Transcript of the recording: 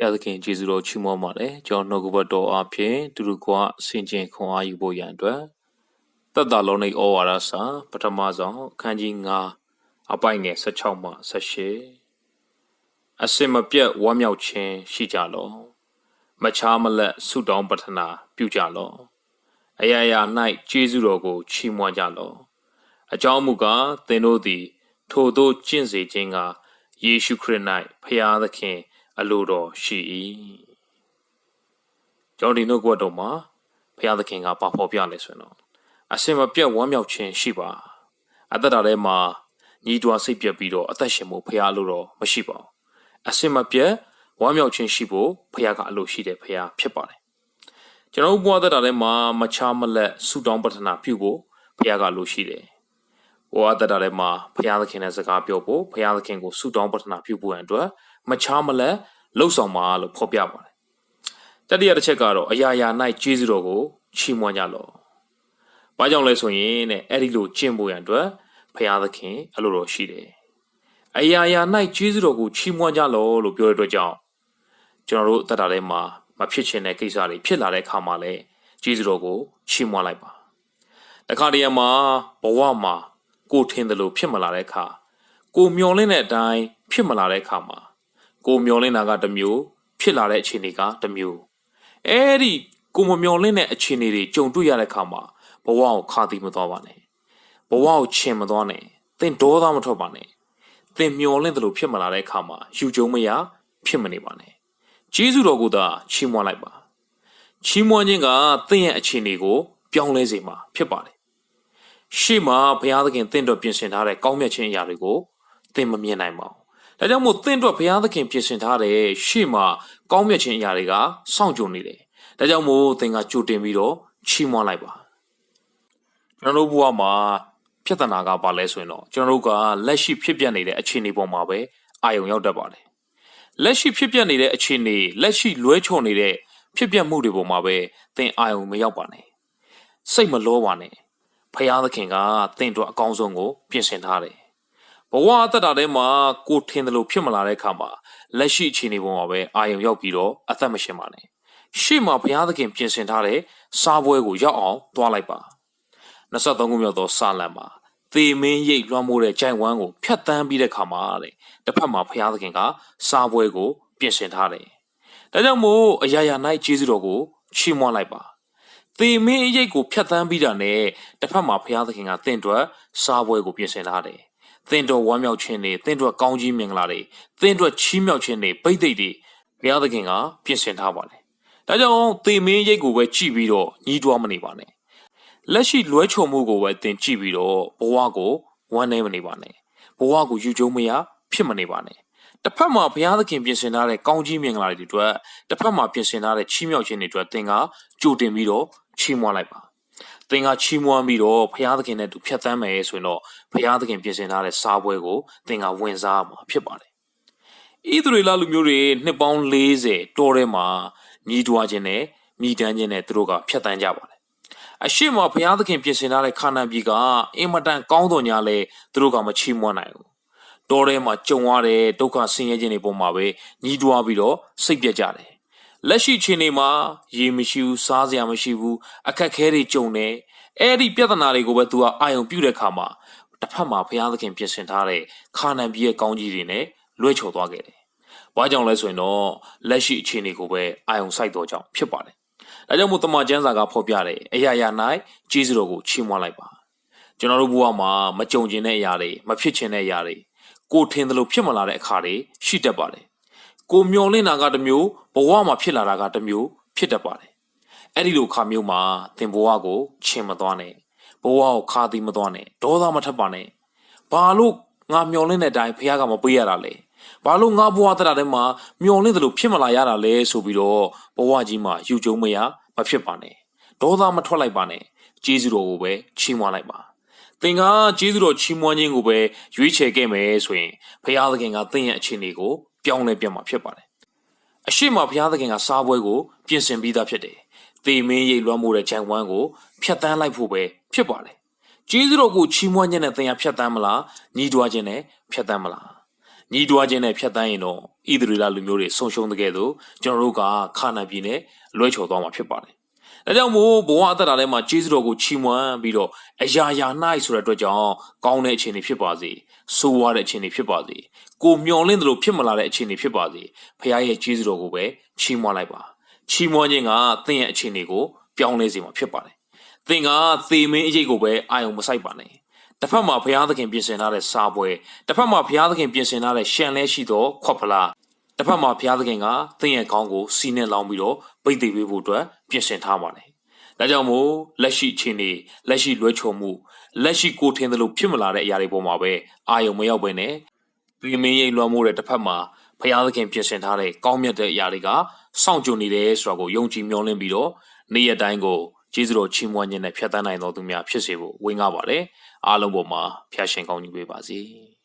ဘုရားသခင်ကျေးဇူးတော်ချီးမွမ်းပါတယ်ကျွန်တော်နှုတ်ကပတ်တော်အဖြစ်သူတို့ကဆင်ခြင်ခွန်အားယူဖို့ရန်အတွက်တသက်တာလုံးនៃဩဝါဒစာပထမဆုံးအခန်းကြီး9အပိုင်ငယ်16မှ18အစင်မပြတ်ဝမ်းမြောက်ခြင်းရှိကြလော့မချားမလက်ဆုတောင်းပတနာပြုကြလော့အရာရာ၌ကျေးဇူးတော်ကိုချီးမွမ်းကြလော့အကြောင်းမူကားသင်တို့သည် ထိုတို့ကျင့်စေခြင်းကယေရှုခရစ်၌ဖျားသခင် အလိုတော်ရှိ၏ကျွန်တော်ဒီနှုတ်ကပတ်တော်မှာဖျားသခင်ကပါဖော်ပြလဲဆိုရင်တော့အစင်မပြတ်ဝမ်းမြောက်ခြင်းရှိပါအသက်တာထဲမှာညီးတွားစိတ်ပြတ်ပြီးတော့အသက်ရှင်မှုဖျားလို့တော့မရှိပါဘူးအစင်မပြတ်ဝမ်းမြောက်ခြင်းရှိဖို့ဖျားကအလိုရှိတဲ့ဖျားဖြစ်ပါတယ်ကျွန်တော်ဘဝသက်တာထဲမှာမချားမလက်ဆူတောင်းပတနာပြုဖို့ဖျားကလိုရှိတယ်ဘဝသက်တာထဲမှာဖျားသခင်နဲ့စကားပြောဖို့ဖျားသခင်ကိုဆူတောင်းပတနာပြုဖို့အတွက် မချားမလက်လှုပ်ဆောင်ပါလို့ဖော်ပြပါတယ်တတိယတစ်ချက်ကတော့အရာရာ၌ကျေးဇူးတော်ကိုချီးမွမ်းကြလော့။ဘာကြောင့်လဲဆိုရင်တဲ့အဲ့ဒီလိုကျင့်ဖို့ရန်အတွက်ဖျားသခင်အလိုတော်ရှိတယ်။အရာရာ၌ကျေးဇူးတော်ကိုချီးမွမ်းကြလော့လို့ပြောတဲ့အတွက်ကြောင့်ကျွန်တော်တို့အသက်တာထဲမှာမဖြစ်ချင်တဲ့ကိစ္စတွေဖြစ်လာတဲ့အခါမှာလည်းကျေးဇူးတော်ကိုချီးမွမ်းလိုက်ပါ။တခါတည်းမှာဘဝမှာကိုထင်တယ်လို့ဖြစ်မလာတဲ့အခါကိုမျောလင့်တဲ့အတိုင်းဖြစ်မလာတဲ့အခါမှာ ကိုမျောလင့်တာကတစ်မျိုးဖြစ်လာတဲ့အခြေအနေကတစ်မျိုးအဲ့ဒီကိုမမျောလင့်တဲ့အခြေအနေတွေကြုံတွေ့ရတဲ့အခါမှာဘဝကိုခါသီးမသွားပါနဲ့ဘဝကိုချင်မသွားနဲ့သင်ဒေါသမထွက်ပါနဲ့သင်မျောလင့်တယ်လို့ဖြစ်မလာတဲ့အခါမှာယူကြုံမရဖြစ်မနေပါနဲ့ဂျေဇုတော်ကိုသာချီးမွမ်းလိုက်ပါချီးမွမ်းခြင်းကသင်ရဲ့အခြေအနေကိုပြောင်းလဲစေမှာဖြစ်ပါတယ်ရှေ့မှာဘုရားသခင်တင့်တော်ပြင်ဆင်ထားတဲ့ကောင်းမြတ်ခြင်းအရာတွေကိုသင်မမြင်နိုင်ပါဘူး ဒါကြောင့်မို့သင်တို့ဘုရားသခင်ပြင်ဆင်ထားတဲ့ရှေ့မှာကောင်းမြတ်ခြင်းအရာတွေကစောင့်ကြုံနေတယ်ဒါကြောင့်မို့သင်ကကြိုတင်ပြီးတော့ချီးမွမ်းလိုက်ပါကျွန်တော်တို့ဘဝမှာပြဿနာကဘာလဲဆိုရင်တော့ကျွန်တော်တို့ကလက်ရှိဖြစ်ပျက်နေတဲ့အခြေအနေပေါ်မှာပဲအာရုံရောက်တတ်ပါတယ်လက်ရှိဖြစ်ပျက်နေတဲ့အခြေအနေလက်ရှိလွဲချော်နေတဲ့ဖြစ်ပျက်မှုတွေပေါ်မှာပဲသင်အာရုံမရောက်ပါနဲ့စိတ်မလောပါနဲ့ဖယားသခင်ကသင်တို့အကောင်းဆုံးကိုပြင်ဆင်ထားတယ် ဘဝအသက်တာထဲမှာကိုထင်တယ်လို့ဖြစ်မလာတဲ့အခါမှာလက်ရှိအခြေအနေပေါ်မှာပဲအာရုံရောက်ပြီးတော့အသက်မရှင်ပါနဲ့ရှေ့မှာဘုရားသခင်ပြင်ဆင်ထားတဲ့စားပွဲကိုရောက်အောင်သွားလိုက်ပါ23ခုမြောက်သောစာလံမှာသေမင်းရိတ်လွှမ်းမိုးတဲ့ကြိုင်ဝမ်းကိုဖြတ်တန်းပြီးတဲ့ခါမှာတဲ့တစ်ဖက်မှာဘုရားသခင်ကစားပွဲကိုပြင်ဆင်ထားတယ်ဒါကြောင့်မို့အရာရာ၌ကျေးဇူးတော်ကိုချီးမွမ်းလိုက်ပါသေမင်းရိတ်ကိုဖြတ်တန်းပြီးတာနဲ့တစ်ဖက်မှာဘုရားသခင်ကတင့်အတွက်စားပွဲကိုပြင်ဆင်ထားတယ် သင်တော်ဝမ်းမြောက်ခြင်းတွေသင်တို့ကောင်းကြီးမင်္ဂလာတွေသင်တို့ချီးမြှောက်ခြင်းတွေပိတ်သိက်တွေဘုရားသခင်ကပြင်ဆင်ထားပါတယ်။ဒါကြောင့်သေမင်းရိတ်ကိုပဲကြည်ပြီးတော့ညီးတွားမနေပါနဲ့။လက်ရှိလွဲချုံမှုကိုပဲသင်ကြည့်ပြီးတော့ဘဝကိုဝမ်းနေမနေပါနဲ့။ဘဝကိုယူကျုံမရဖြစ်မနေပါနဲ့။တစ်ဖက်မှာဘုရားသခင်ပြင်ဆင်ထားတဲ့ကောင်းကြီးမင်္ဂလာတွေအတွက်တစ်ဖက်မှာပြင်ဆင်ထားတဲ့ချီးမြှောက်ခြင်းတွေအတွက်သင်ကကြိုတင်ပြီးတော့ချီးမွမ်းလိုက်ပါသင်ကချီးမွမ်းပြီးတော့ဘုရားသခင်နဲ့သူဖြတ်သန်းမယ်ဆိုရင်တော့ ဘုရားသခင်ပြင်ဆင်ထားတဲ့စားပွဲကိုသင်ကဝင်စားမှာဖြစ်ပါတယ်။ဣသရေလလူမျိုးတွေနှစ်ပေါင်း40တောထဲမှာညီးတွားခြင်းနဲ့မိတမ်းခြင်းနဲ့သူတို့ကဖြတ်သန်းကြပါတယ်။အရှိမဘုရားသခင်ပြင်ဆင်ထားတဲ့ခါနန်ပြည်ကအင်မတန်ကောင်းတော်ညာလဲသူတို့ကမချီးမွမ်းနိုင်ဘူး။တောထဲမှာကြုံရတဲ့ဒုက္ခဆင်းရဲခြင်းတွေပုံမှာပဲညီးတွားပြီးတော့စိတ်ပြတ်ကြတယ်လက်ရှိချိန်နေမှာရေမရှိဘူးစားစရာမရှိဘူးအခက်ခဲတွေကြုံနေအဲ့ဒီပြဿနာတွေကိုပဲ तू ကအာယုံပြုတဲ့ခါမှာ တစ်ဖက်မှာဘုရားသခင်ပြင်ဆင်ထားတဲ့ခါနန်ပြည်ရဲ့ကောင်းကြီးတွေနဲ့လွှဲချော်သွားခဲ့တယ်။ဘာကြောင့်လဲဆိုရင်တော့လက်ရှိအခြေအနေကိုပဲအာယုံစိုက်တော့ကြောင့်ဖြစ်ပါတယ်။ဒါကြောင့်မို့တမန်ကျမ်းစာကဖော်ပြတယ်အရာရာ၌ဂျေဇုတော်ကိုချီးမွမ်းလိုက်ပါ။ကျွန်တော်တို့ဘဝမှာမကြုံကျင်တဲ့အရာတွေမဖြစ်ချင်တဲ့အရာတွေကိုထင်သလိုဖြစ်မလာတဲ့အခါတွေရှိတတ်ပါတယ်ကိုမျောလင့်တာကတစ်မျိုးဘဝမှာဖြစ်လာတာကတစ်မျိုးဖြစ်တတ်ပါတယ်အဲ့ဒီလိုခါမျိုးမှာသင်ဘဝကိုချင်မသွားနဲ့ ဘဝကိုခါသီးမသွားနဲ့ဒေါသမထပ်ပါနဲ့ဘာလို့ငါမျောလင့်တဲ့အတိုင်းဖះကမပေးရတာလဲဘာလို့ငါဘဝတရတဲ့မှာမျောလင့်တယ်လို့ဖြစ်မလာရတာလဲဆိုပြီးတော့ဘဝကြီးမှာယူကျုံမရမဖြစ်ပါနဲ့ဒေါသမထွက်လိုက်ပါနဲ့ကျေးဇူးတော်ကိုပဲချီးမွမ်းလိုက်ပါသင်ကကျေးဇူးတော်ချီးမွမ်းခြင်းကိုပဲရွေးချယ်ခဲ့မယ်ဆိုရင်ဘုရားသခင်ကသင်ရဲ့အခြေအနေကိုပြောင်းလဲပြတ်မှာဖြစ်ပါတယ်အရှိမဘုရားသခင်ကစားပွဲကိုပြင်ဆင်ပြီးသားဖြစ်တယ် သေမင်းရိတ်လွှမ်းမိုးတဲ့ဂျန်ဝမ်းကိုဖျက်ဆီးလိုက်ဖို့ပဲဖြစ်ပါတယ်ကျေးဇူးတော်ကိုချီးမွမ်းခြင်းနဲ့သင်ရဖျက်ဆီးမလားညီးတွားခြင်းနဲ့ဖျက်ဆီးမလားညီးတွားခြင်းနဲ့ဖြတ်တန်းရင်တော့ဣသရေလလူမျိုးတွေဆုံရှုံတဲ့ကဲ့သို့ကျွန်တော်တို့ကခါနာပြည်နဲ့လွှဲချော်သွားမှာဖြစ်ပါတယ်။ဒါကြောင့်မို့ဘဝအသက်တာထဲမှာကျေးဇူးတော်ကိုချီးမွမ်းပြီးတော့အရာရာ၌ဆိုတဲ့အတွက်ကြောင့်ကောင်းတဲ့အခြေအနေဖြစ်ပါစေ။ဆိုးဝါးတဲ့အခြေအနေဖြစ်ပါစေ။ကိုမျော်လင့်သလိုဖြစ်မလာတဲ့အခြေအနေဖြစ်ပါစေ။ဖခင်ရဲ့ကျေးဇူးတော်ကိုပဲချီးမွမ်းလိုက်ပါ။ ချီးမွမ်းခြင်းကသင်ရဲ့အခြေအနေကိုပြောင်းလဲစေမှာဖြစ်ပါတယ်။သင်ကသေမင်းအရေးကိုပဲအာယုံမဆိုင်ပါနဲ့။တစ်ဖက်မှာဘုရားသခင်ပြင်ဆင်ထားတဲ့စားပွဲတစ်ဖက်မှာဘုရားသခင်ပြင်ဆင်ထားတဲ့ရှံလဲရှိသောခွက်ဖလားတစ်ဖက်မှာဘုရားသခင်ကသင်ရဲ့ခေါင်းကိုစီးနှင်းလောင်းပြီးတော့ပိတ်သိပေးဖို့အတွက်ပြင်ဆင်ထားပါတယ်။ဒါကြောင့်မို့လက်ရှိအချိန်နေလက်ရှိလွှဲချုံမှုလက်ရှိကိုထင်းသလိုဖြစ်မလာတဲ့အရာတွေပေါ်မှာပဲအာယုံမရောက်ပဲနဲ့ဒီမင်းရိပ်လွှမ်းမိုးတဲ့တစ်ဖက်မှာဘုရားသခင်ပြင်ဆင်ထားတဲ့ကောင်းမြတ်တဲ့အရာတွေက စောင့်ကြိုနေတယ်ဆိုတာကိုယုံကြည်မျှော်လင့်ပြီးတော့နေ့ရက်တိုင်းကိုကျေးဇူးတော်ချီးမွမ်းခြင်းနဲ့ဖြတ်သန်းနိုင်တော်သူများဖြစ်စေဖို့ဝေငှပါတယ်အားလုံးပေါ်မှာဖျားရှင်ကောင်းကြီးပေးပါစေ။